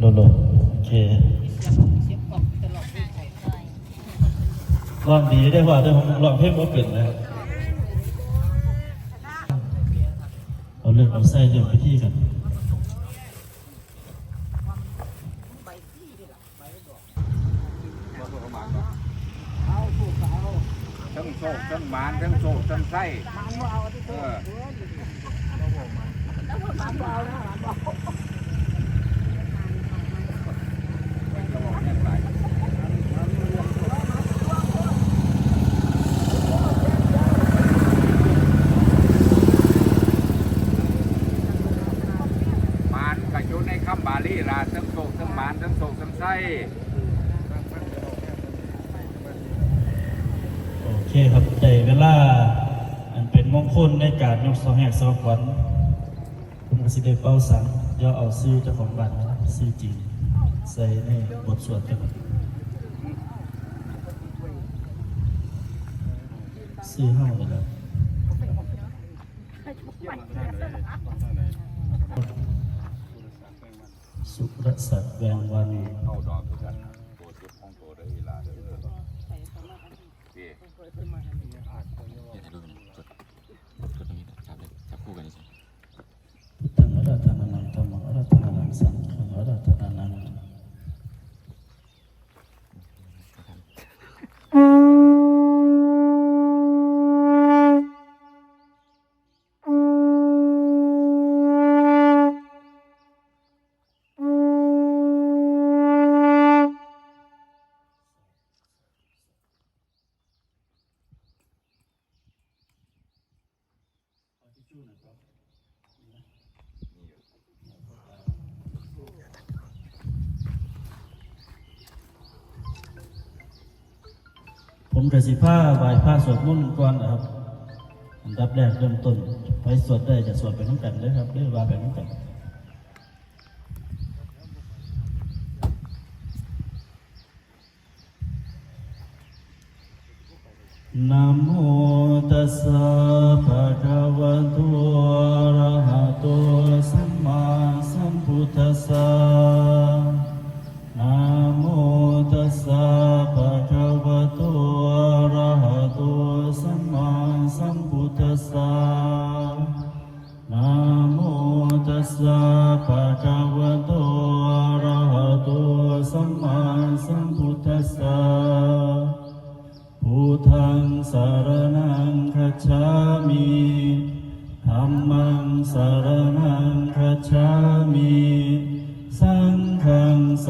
โลโลโอเคร้องดีได้ว่าได้ผมร้องเพลงบ่าเป็นนะเอาเรื่องเอาใส่เรื่องพิธีกันทั้งโชคทั้งหมานทั้งโชคทั้งไส้เออจะบอกแน่ใจหมาน ก็อยู่ในคำบาลีลาทั้งโชคทั้งหมานทั้งโชคทั้งไส้โอเคครับได้เวลา อันเป็นมงคลในการยกสองแหกสองขวัญผมก็สิได้เป้าสังย่อเอาซื้อเจ้าของบ้านนะครับซื้อจริงใส่ในบทสวดกันซื้อห้าเลยแล้วสุร สัตว์ กสิผ้าไหวผ้าสวดมนต์ก่อนนะครับอันดับแรกเริ่มต้นไปสวดได้จะสวดไปน้ำกันเลยครับเรียกว่าไปน้ำกันนะโมตัสสะภะคะวะโต งส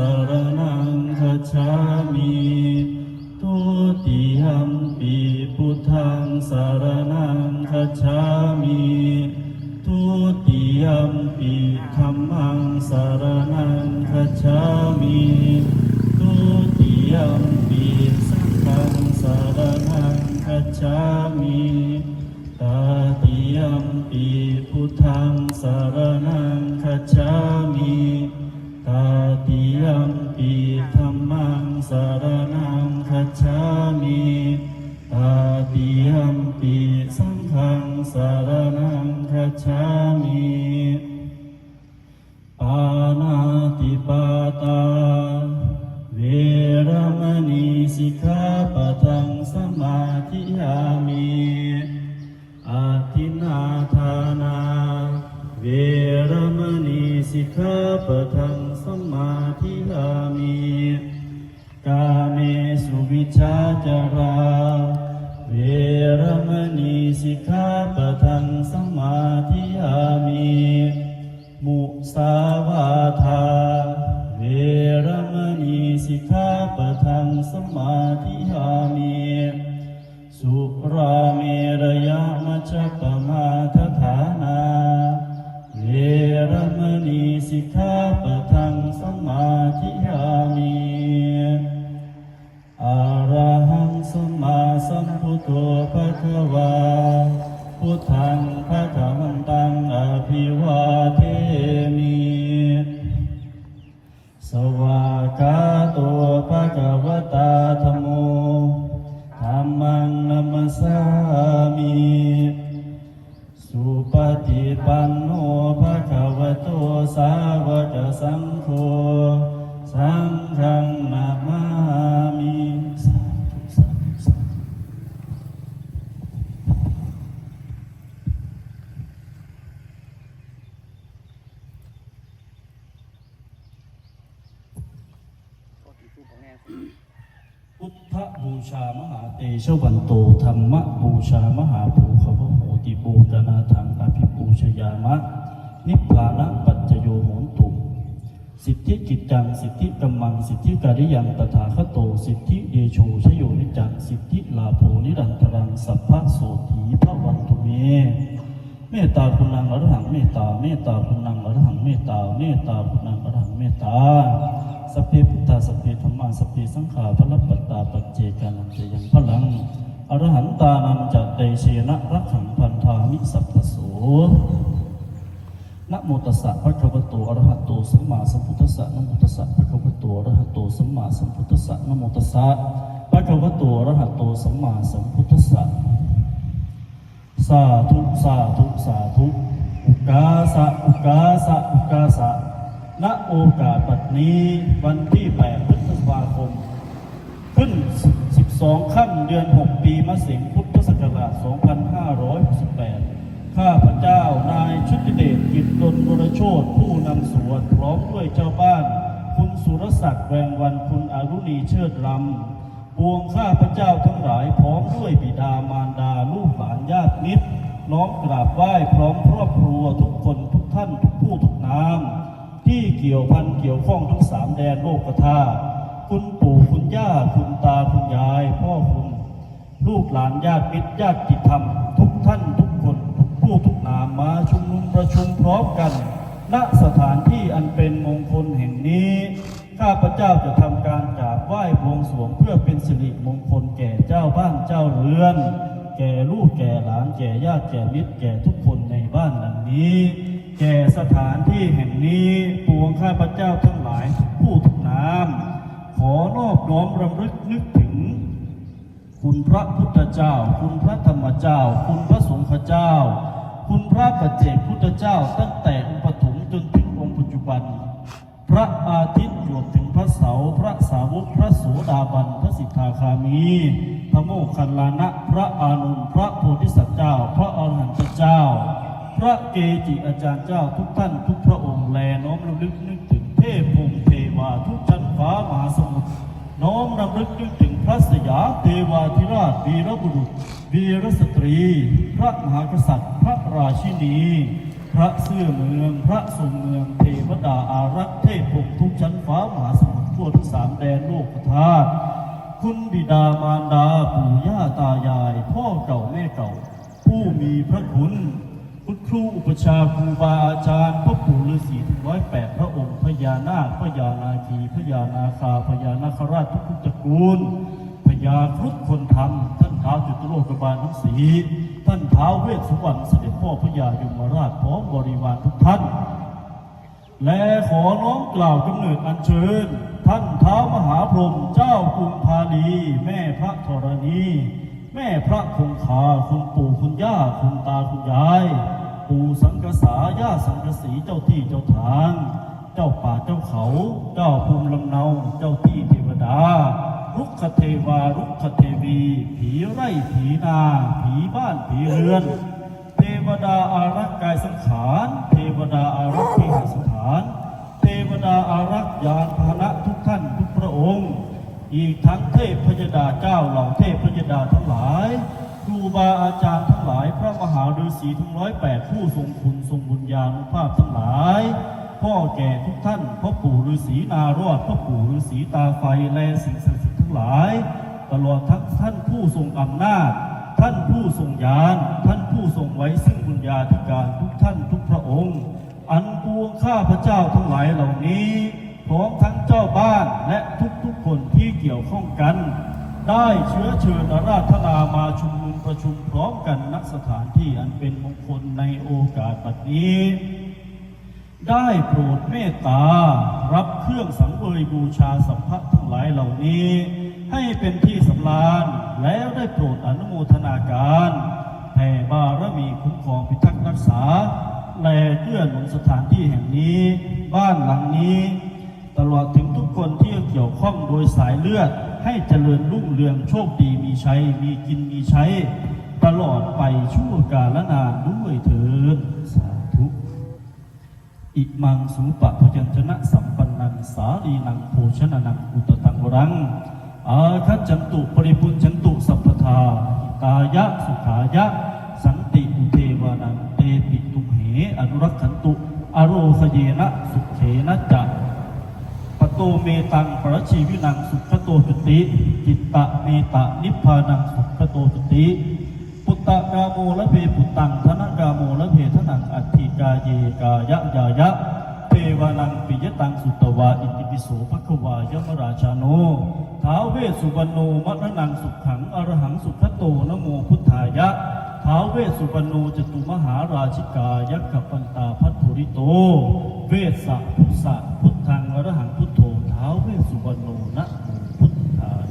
พุทโธภะคะวาพุทธัง พุทธบูชามหาเตชวันโตธรรมบูชามหาภูขวโหติบูตนาทังอภิปูชยามะ นิพพานะปัจจโยโหนตุ สิทธิกิจจัง สิทธิกัมมัง สิทธิการิยังตถาคโต สิทธิเดโชชโยนิจัง สิทธิลาโภนิรันตรัง สัพพะโสถีพระวันตุเมเมตตาคุณังอรหังเมตตาเมตตาคุณังอรหังเมตตาเมตตาคุณังอรหังเมตตาสัพเพพุทธาสัพเพธร สัพเพสังขาพระปัตตาปัจเจกานันจะยังพลังอรหันตานันจัตเตเชนะรักขังพันธามิสัพพโสนะโมตัสสะภะคะวะโตอระหะโตสัมมาสัมพุทธัสสะนะโมตัสสะภะคะวะโตอระหะโตสัมมาสัมพุทธัสสะนะโมตัสสะภะคะวะโตอระหะโตสัมมาสัมพุทธัสสะสาธุสาธุสาธุอุกาสะอุกาสะอุกาสะณโอกาสบัดนี้วันที่8พฤ ขึ้น 12 ค่ำเดือน 6 ปีมะเสงพุทธศักราช 2568 ข้าพเจ้านายชุติเดชกิจดลวรโชตผู้นำสวดพร้อมด้วยเจ้าบ้าน คุณสุรศักดิ์แวงวันคุณอารุณีเชิดลำปวงข้าพเจ้าทั้งหลายพร้อมด้วยบิดามารดาลูกหลานญาติมิตร น้อมกราบไหว้พร้อมครอบครัวทุกคนทุกท่านทุกผู้ทุกนามที่เกี่ยวพันเกี่ยวข้องทั้งสามแดนโลกธาตุ คุณปู่คุณย่าคุณตาคุณยาย พ่อคุณ ลูกหลานญาติมิตรญาติธรรม ทุกท่านทุกคนทุกผู้ทุกนามมาชุมนุมประชุมพร้อมกัน ณสถานที่อันเป็นมงคลแห่งนี้ ข้าพเจ้าจะทำการกราบไหว้บวงสรวงเพื่อเป็นสิริมงคลแก่เจ้าบ้านเจ้าเรือน แก่ลูกแก่หลานแก่ญาติแก่มิตรแก่ทุกคนในบ้านหลังนี้แก่สถานที่แห่งนี้ปวงข้าพเจ้าทั้งหลายผู้ทุกนาม ขอนอบน้อมรำลึกนึกถึง คุณพระพุทธเจ้า คุณพระธรรมเจ้า คุณพระสงฆ์เจ้า คุณพระปัจเจกพุทธเจ้า ตั้งแต่องค์ปฐมจนถึงองค์ปัจจุบัน พระอาทิตย์รวมถึงพระเสาร์พระสาวกพระโสดาบันพระสิทธาคามีพระโมคคัลลานะพระอานุนพระโพธิสัตว์เจ้า พระอรหันตเจ้า พระเกจิอาจารย์เจ้าทุกท่านทุกพระองค์แลน้อมระลึกนึกถึงเทพพงเท วาทุกชั้นฟ้ามหาสมุทรน้อมรำลึกนึกถึงพระสยามเทวาธิราชวีรบุรุษวีรสตรี พระมหากษัตริย์ พระราชินี พระเสื้อเมือง พระทรงเมือง เทวดาอารักษ์เทพพงทุกชั้นฟ้ามหาสมุทรทั่วทั้งสามแดนโลกธาตุคุณบิดามารดาปู่ย่าตายาย พ่อเก่าแม่เก่า ผู้มีพระคุณ ครูอุปชาครูบาอาจารย์พ่อปู่ฤาษีถึงร้อยแปดพระองค์พญานาคพญานาคีพญานาคาพญานาคราชทุกทุกตระกูลพญาครุฑคนธรรมท่านท้าวจุตโลกบาลทั้งสีท่านท้าวเวสสุวรรณเสด็จพ่อพญายมราชพร้อมบริวารทุกท่าน และขอน้อมกล่าวกำเนิดอัญเชิญ ท่านท้ามหาพรหมเจ้ากรุงพาลีแม่พระธรณี แม่พระคงคาคุณปู่คุณย่าคุณตาคุณยาย ปู่สังกษาย่าสังกสีเจ้าที่เจ้าทาง เจ้าป่าเจ้าเขา เจ้าภูมิลำเนาเจ้าที่เทวดารุกขเทวารุกขเทวี ผีไร่ผีนา ผีบ้านผีเรือน เทวดาอารักษ์กายสังขาร เทวดาอารักษ์ที่หสถาน เทวดาอารักษ์ยานพานะทุกท่านทุกพระองค์ อีกทั้งเทพพยดาเจ้าเหล่าเทพพยดาทั้งหลาย บาอาจารย์ทั้งหลาย พระมหาฤาษีทั้งร้อยแปดผู้ทรงคุณทรงบุญญาณุภาพทั้งหลาย พ่อแก่ทุกท่านพ่อปู่ฤาษีนารอดพ่อปู่ฤาษีตาไฟและสิ่งศักดิ์สิทธิ์ทั้งหลาย ตลอดทั้งท่านผู้ทรงอำนาจ ท่านผู้ทรงญาณท่านผู้ทรงไว้ซึ่งบุญญาธิการทุกท่านทุกพระองค์ อันปวงข้าพระเจ้าทั้งหลายเหล่านี้ พร้อมทั้งเจ้าบ้านและทุกๆคนที่เกี่ยวข้องกัน ได้เชื้อเชิญอาราธนามาชุม ประชุมพร้อมกันณสถานที่อันเป็นมงคลในโอกาสบัดนี้ ได้โปรดเมตตา รับเครื่องสังเวยบูชาสัมภะทั้งหลายเหล่านี้ ให้เป็นที่สำราญแล้วได้โปรดอนุโมทนาการแผ่บารมีคุ้มครองพิทักษ์รักษา แลเกื้อหนุนสถานที่แห่งนี้ บ้านหลังนี้ ตลอดถึงทุกคนที่ เกี่ยวข้องโดยสายเลือด ให้เจริญรุ่งเรืองโชคดีมีชัยมีกินมีใช้ ตลอดไปชั่วกาลนานด้วยเถิดสาธุอิมังสุปะพยัญชนะสัมปันนังสาลีนังโภชนะนังอุตตังรังอาคัจจันตุปริปุญจันตุสัพพทาหิตายะสุขายะ สันติอุเทวานันเตปิตุเหอนุรักขันตุ อโรสเยนะสุขเขนะจะ โตเมตังปรชีวินังสุขโตจุติ จิตตะเมตะนิพพานังสุขโตจุติ ปุตตะกาโมละเพปุตตังธนกาโมละเพทนังอัตถิกาเยกายะยายะเทวานังปิยตังสุตวาอิติปิโสภควายมราชาโนท้าวเวสุวรรณโนมัทนังสุขังอรหังสุขโตนโมพุทธายะท้าวเวสสุวรรณโนจตุมหาราชิกายักขปันตาพัทธุริโต เวสสะพุทธะพุทธังอรหัง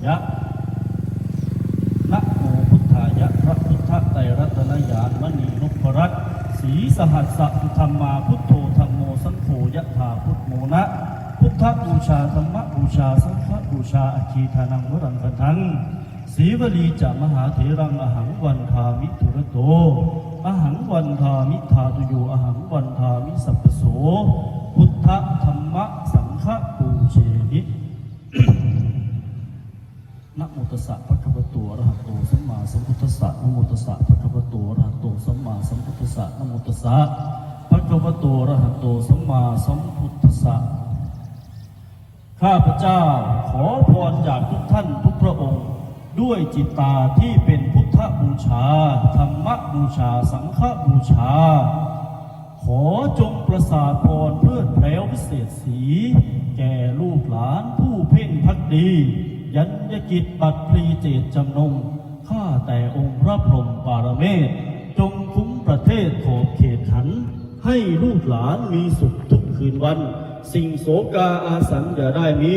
ยะนะโมพุทธายะพระพุทธไตรรัตนญาณมณีนพรัตสีสหัสสะพุทธมมาพุทโธธรรมโมสังโฆยะถาพุทโมนะพุทธบูชาธรรมบูชาสังฆบูชาอคีทานังวรังกันทังสีวลีจะมหาเถรังอหังวันทามิทุระโตอหังวันทามิทาตุโยอหังวันทามิสัพพโส พุทธธรรมสังฆปูเชนิ นะโมตัสสะภะคะวะโตอะระหะโตสัมมาสัมพุทธัสสะนะโมตัสสะภะคะวะโตอะระหะโตสัมมาสัมพุทธัสสะนะโมตัสสะภะคะวะโตอะระหะโตสัมมาสัมพุทธัสสะข้าพเจ้าขอพรจากทุกท่านทุกพระองค์ ด้วยจิตตาที่เป็นพุทธบูชา ธรรมบูชา สังฆบูชา ขอจงประสาทพรเพื่อแพรววิเศษสี แก่ลูกหลานผู้เพ่งพักดี ยัญญกิจปัตพลีเจตจำนง ข้าแต่องค์พระพรหมปารเมศจงคุ้มประเทศขอบเขตขัน ให้ลูกหลานมีสุขทุกคืนวัน สิ่งโสกาอาสังอย่าได้มี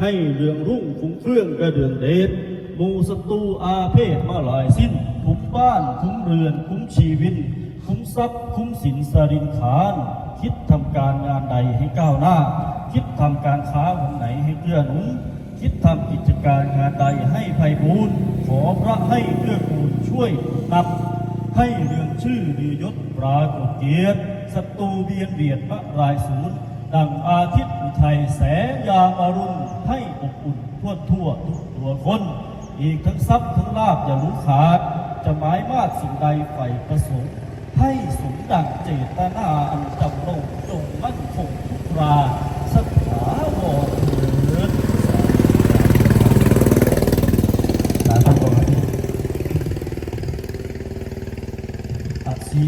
ให้เรืองรุ่งฟุ้งเครื่องกระเดืองเดชมูศัตรูอาเพศมาลายสิ้นคุ้มบ้านคุ้มเรือนคุ้มชีวิต คุ้มทรัพย์คุ้มสินสรินขาน คิดทำการงานใดให้ก้าวหน้า คิดทำการค้าวันไหนให้เกื้อหนุน คิดทำกิจการงานใดให้ไพบูรณ์ขอพระให้เกื้อกูลช่วยนำให้เรื่องชื่อลือยศปรากฏเกียรติศัตรูเบียนเบียดพระรายศูนย์ดังอาทิตย์อุทัยแสงยามอรุณให้อบอุ่นทั่วทั่วทุกตัวคน อีกทั้งทรัพย์ทั้งลาภอย่ารู้ขาด จะหมายมาดสิ่งใดใฝ่ประสงค์ ให้สมดังเจตนาอันจำลงจงมั่นคงทุกราสัทธาวรเถิดสาธุสาธุอสี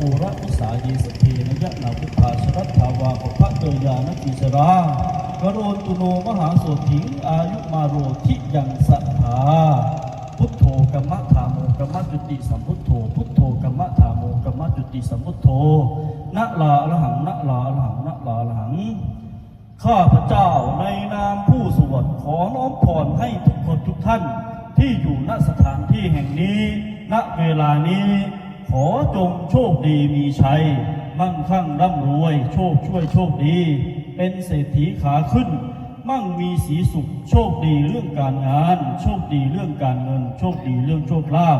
ภูระอุสาเยสเทนยะนาพุทธาสรัตถาวาปภะเตยานติสรากโรนตุโนมหาโสถิง อายุมาโรทิยังสัทธาพุทโธกัมมะธาโมกัมมะจุติสัมพุทโธพุทโธกัมมะธาโมกัมมะจุติสัมพุทโธ ดีมีชัย มั่งคั่งร่ำรวย โชคช่วยโชคดี เป็นเศรษฐีขาขึ้น มั่งมีสีสุข โชคดีเรื่องการงาน โชคดีเรื่องการเงิน โชคดีเรื่องโชคลาภ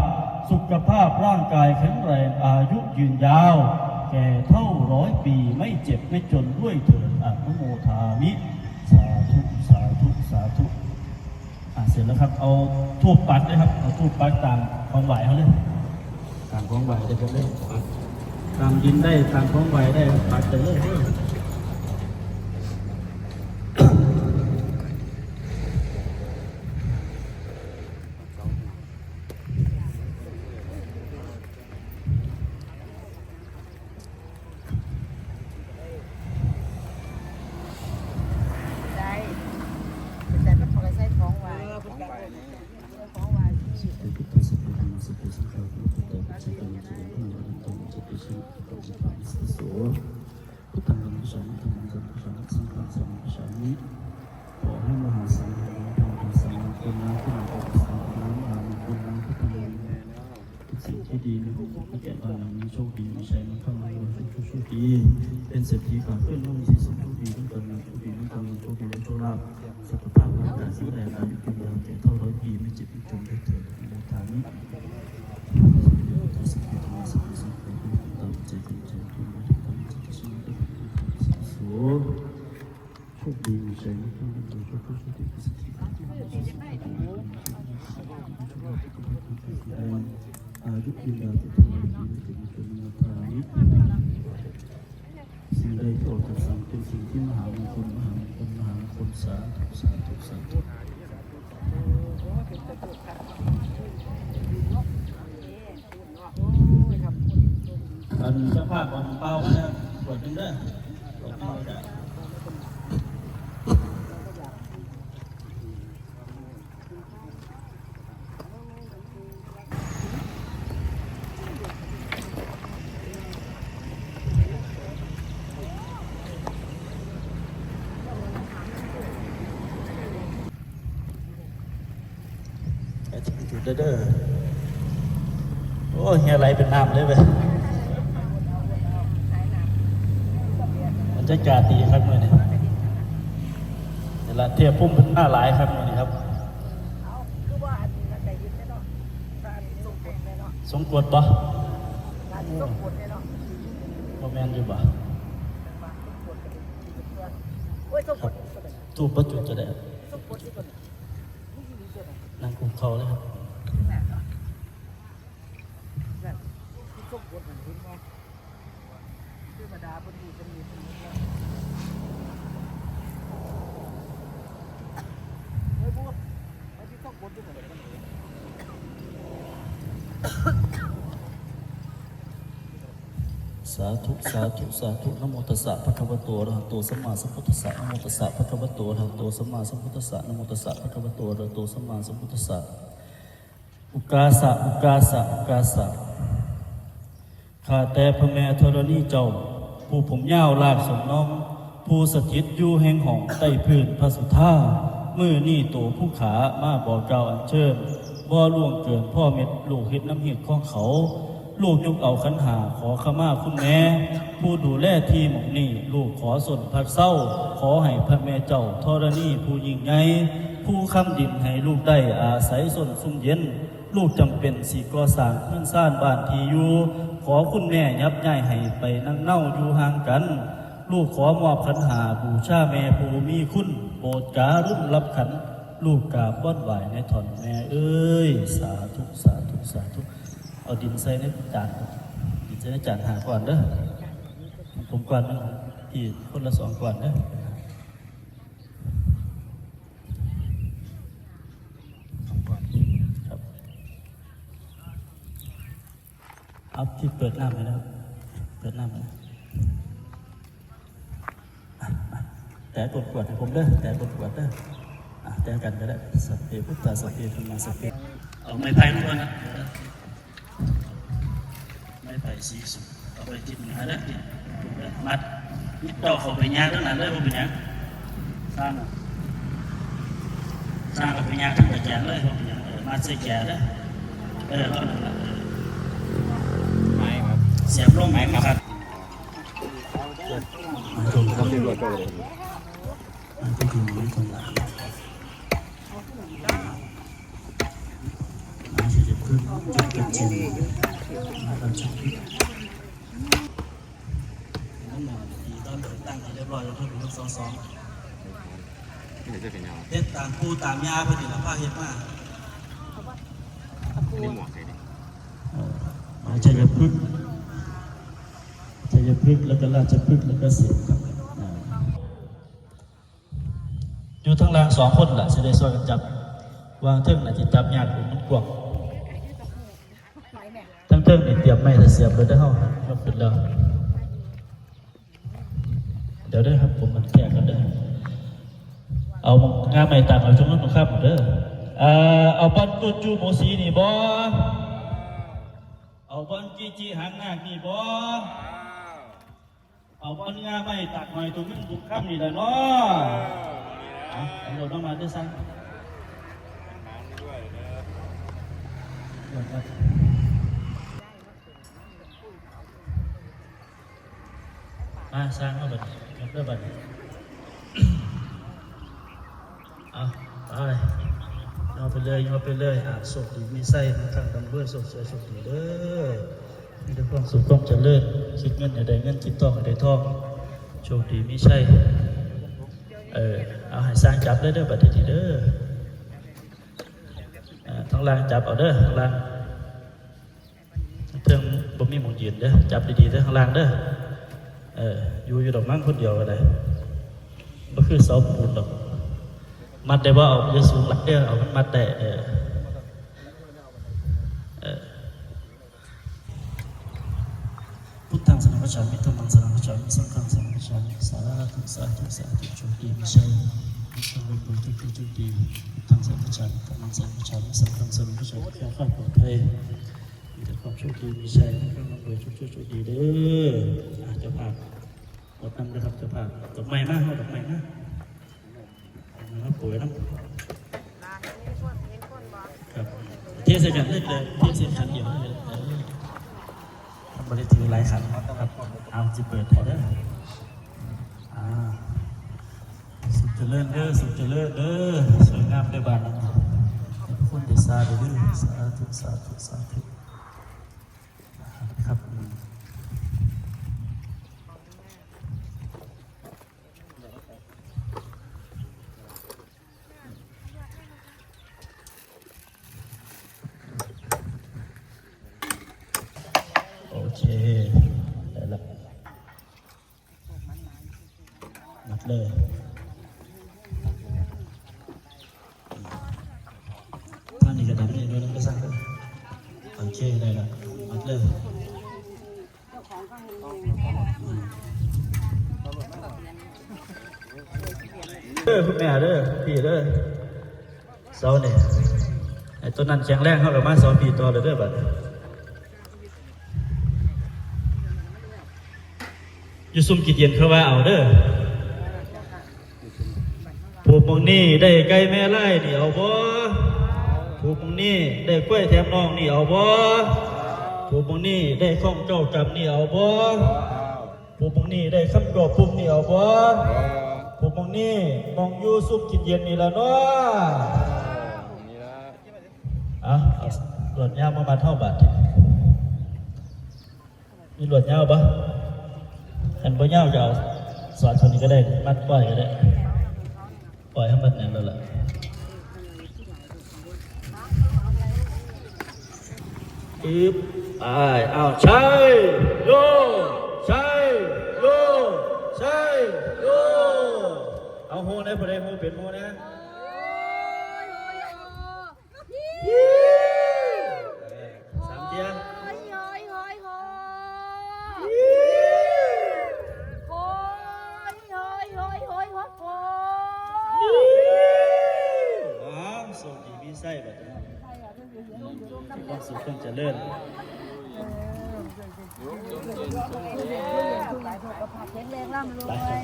สุขภาพร่างกายแข็งแรงอายุยืนยาว แก่เท่าร้อยปีไม่เจ็บไม่จนด้วยเถิดอนุโมทามิ สาธุ สาธุ สาธุอะเสร็จแล้วครับเอาทูบปัดเลยครับเอาทูบปัดตามความไหวเขาเลยตามความไหวได้ก็เลยปัด ตามยินได้ตามความไหวได้ปัดไปเลยเด้อใจแต่ก็ขอใช้ของไว้ของใบนี้ของไว้สุขพุ ทธสัพพังสุขสังฆาพุทธเตปัจจังสุขพังยันตังจิตติสุขจิตติสุโสพุทธังธรรมสังฆังสังฆังสังฆังสังฆังมิขอให้มหาสังฆะธรรมสังฆคุณนะคุณออกสังฆะมหาคุณนะพุทธังทุกสิ่งที่ดีในของที่แก่บ้านหลังนี้โชคดีมีชัยมั่งคั่งรวยโชคโชคดีเป็นเศรษฐีก่อนเพื่อนร่วมสีสุขโชคดีต้องการเงินโชคดีต้องการเงินโชคดีและโชคลาภสุขภาพร่างกายสิ่งใดอายุยืนยาวแก่เท่าร้อยปีไม่เจ็บไม่จนได้เถิดอนุโมทามิ โโชคดีมีชัยมีโชคดีมีโชคดีมีโชคดีอายุยืนยาวจะทำให้ชีวิตเป็นมีทานิ สิ่งใดที่ออกจากสังเป็นสิ่งที่มหามงคลมหามงคลมหามงคลสาธุสาธุสาธุอันเจ้าภาพของเป้านะกดดึงได้กดเป้าได้ ไอ้ ที่จุดเด้อโอ้ยเฮียไหลเป็นน้ำเลยเว้ยมันจะกาดีครับมื่อนี่เดี๋ยวละเทียบพุ่มเป็นหน้าหลายครับมื่อนี่ครับเอาคือว่าอันนั้นได้ยินได้เนาะร้านส่งผลได้เนาะสงกดปะร้านส่งผลได้เนาะโมแมนอยู่ปะร้านส่งผลกันเพื่อนโอ้ยส่งผลก็ได้ตู้ประจุจะได้ ส่งผลที่คนนี่มีเจ้า ไหนนั่งคุมเขาเลยครับ นั่นเนาะนั่นที่ส่งผลมันเห็นไงธรรมดาคนดีคนดีคนนี้เนาะเฮ้ยพวกไอ้ที่ส่งผลที่มันเป็นคนดี สาธุสาธุสาธุนโมตัสสะภะคะวะโตอะระหะโตสัมมาสัมพุทธัสสะนโมตัสสะภะคะวะโตอะระหะโตสัมมาสัมพุทธัสสะนโมตัสสะภะคะวะโตอะระหะโตสัมมาสัมพุทธัสสะอุกาสะอุกาสะอุกาสะข้าแต่พระแม่ธรณีเจ้า ผู้ผมยาวลากสมน้อง ผู้สถิตอยู่แห่งห้องใต้พื้นพระสุธามือนี่โตผู้ขามาบอกเก่าอันเชิญบ่ล่วงเกินพ่อเม็ดลูกเฮ็ดน้ำเห็ดของเขา ลูกยกเอาขันหาขอขมาคุณแม่ ผู้ดูแลทีหมองนี่ลูกขอส่วนพักเศร้า ขอให้พระแม่เจ้าธรณีผู้ยิ่งใหญ่ผู้คำดินให้ลูกได้อาศัยส่วนซุ่มเย็น ลูกจำเป็นสีก่อสร้างเพื่อนสร้างบ้านที่อยู่ขอคุณแม่ยับย้ายให้ไปนั่งเน่าอยู่ห่างกัน ลูกขอมอบขันหาบูชาแม่ผู้มีคุณโปรดการุณรับขัน ลูกกราบบ้อนไหวในถอนแม่เอ้ย สาธุสาธุสาธุ เอาดินใส่ในจานครับดินใส่ในจานหาก่อนเด้อผมก่อนหนึงพี่คนละสองก่อนเด้อครับที่เปิดน้ำเลยนะครับเปิดน้ำเลยนะแต่กดกวดให้ผมเด้อแต่กดกวดเด้อแต่กันก็ได้สัพเพพุทธาสัพเพธรรมาสัพเพเอาไม้ไผ่มาก่อนนะ สีสุดเอาไปจิ้มหาได้อมัดนี่ต่อเข้าไปยางทั้งนั้นเลยผมเป็นยังสร้างสร้างเอาไปยางทั้งกระแจเลยผมเป็นยังเออมัดใส่แจเลยเออเอานั่นล่ะเออไม้ครับเสียบลงไหมครับมาตรงครับเรียบร้อยเลยมาไปดูไว้ตรงหลังมาเสียบขึ้นจุดกระเจียนมาเราชุดพิษนั่นน่ะดี ตอนเดินตั้งให้เรียบร้อยแล้วเพิ่มเป็นสองสองนี่จะเป็นยังไงเฮ็ดตามปูตามยาเพื่อที่เราพาเฮ็ดมานี่หมวกใครเนี่ยเอ่อมาชัยพฤกษ์ชัยพฤกษ์แล้วก็ราชพฤกษ์แล้วก็เสียบครับอ่าอยู่ทั้งรางสองคนล่ะสิได้ช่วยกันจับวางเทิงน่ะจิจับยากผมมันกว้างทั้งเทิงนี่เตรียมไม้แต่เสียบเลยได้อเฮายกขึ้นแล้ว เดี๋ยวเด้อครับผมมันแก้กันเด้อเอางานใหม่ต่างเอาช่วงนั้นมาครับเด้อเออเอาบอลตูดจูโมสีนี่บ่เอาบอลจีจีหางนาคนี่บ่เอาบอลงานใหม่ตักหน่อยตรงนี้บุกค่ำนี่แหละเนาะเอาตำรวจต้องมาด้วยซ้ำมาสร้างมาบัด ครับเด้อบัดนี้เอาไปเอาไปเลยเอาไปเลยอะศพดีมีไส้มาทางดำเบื่อศพสวยศพดีเด้อมีแต่ความสุขความเจริญคิดเงินให้ได้เงินคิดทองให้ได้ทองโชคดีมีชัยเออเอาให้สร้างจับเด้อเด้อบัดนี้เด้อเออทั้งล่างจับเอาเด้อทั้งล่างเทิงบ่มีหมองยืนเด้อจับดีๆเด้อข้างล่างเด้อ เอออยู่อยู่ดอกมั่งคนเดียวก็ได้บ่คือเสาปูนดอก มัดได้บ่าเอาอย่าสูงหลักเด้อเอามันมัดได้เออพุทธังสรณังคัจามิธัมมังสรณังคัจามิสังฆังสรณังคัจามิสาธุสาธุสาธุโชคดีไม่ใช่ไม่ใช่ไม่ควรที่จะดีพุทธังสรณังคัจามิธัมมังสรณังคัจามิสังฆังสรณังคัจามิแค่ข้าปลอดภัย ความโชคดีมีชัยให้ร่ำรวยโชคโชคดีเด้ออะเจ้าภาพกดนำนะครับเจ้าภาพดอกไม้มากดอกไม้มากนะครับป่วยน้ำครับเทศกันเลือกเลยเทศขันเดียวเลยทำบริถือหลายขันครับเอาจะเปิดพอได้อ่าสุดเจริญเด้อสุดเจริญเด้อสวยงามได้บ้านให้ทุกคนได้สาเด้อสาธุสาธุสาธุ แม่เด้อพี่เด้อเสาเนี่ยไอ้ต้นนั้นแข็งแรงเขากับมาสองปีต่อเลยเด้อบัดอยู่ซุ่มกินเย็นเขาว่าเอาเด้อผูกมองนี่ได้ไก่แม่ไล่นี่เอาบ่ผูกมองนี่ได้กล้วยแถมน้องนี่เอาบ่ผูกมองนี่ได้ข้องเจ้าจำนี่เอาบ่ผูกมองนี่ได้คำกรอบปุ่มนี่เอาบ่ ผูกมองนี่มองยู่ซุ่มกินเย็นนี่และเนาะนี่ละอาเอาหลวดยาวมามาเท่าบาทมีหลวดยาวปะอันบ่ยาวจะเอาสอนคนนี้ก็ได้ มัดปล่อยก็ได้ ปล่อยให้มันเนี่ยแล้วล่ะอึบไปเอาใช่โยใช่โยใช่โยเอา โหนะพอได้โหเป็นโหนะสามเทียนอ๋อส่งดีมีไส้แบบนี้ความสุขความเจริญ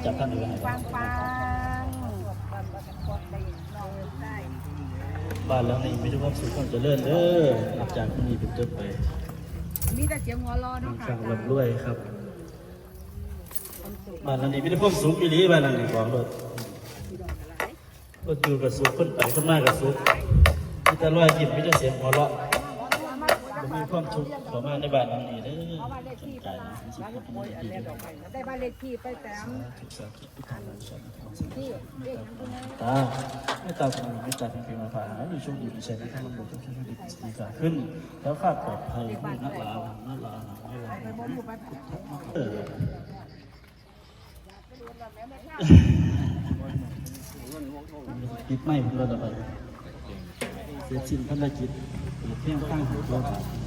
จับท่านดูกันปังปัง บ้านหลังนี้มีความสุขความเจริญเด้อนับจากที่นี่เป็นต้นไปมีแต่เสียงหัวเราะมั่เนาะงค่ะคั่งร่ำรวยครับบ้านหลังนี้มีความสุขอีหลีบ้านหลังนี้ของรถรถอยู่กับสุขคนไปคนมากับสุขมีแต่รอยยิ้มมีแต่เสียงหัวเราะ มีความทุกข์เข้ามาในบ้านนี้เด้อสนใจนะสิ่งที่ผมไม่ได้ดีเด้อได้บ้านเลขที่ไปแต้มที่เรียกหยังคุณแม่ตาไม่ตาไม่ตาเป็นเพียงมาผ่านหาดูโชคดีมีชัยนะครับมันบอกโชคดีดีกาขึ้น แล้วข้าปลอดภัยนักลานักลานักลาไปบ่รู้ไปเออปิดไม่ผมเราจะไปเสียชิ้นพันธกิจ เพียงข้างหัวเรา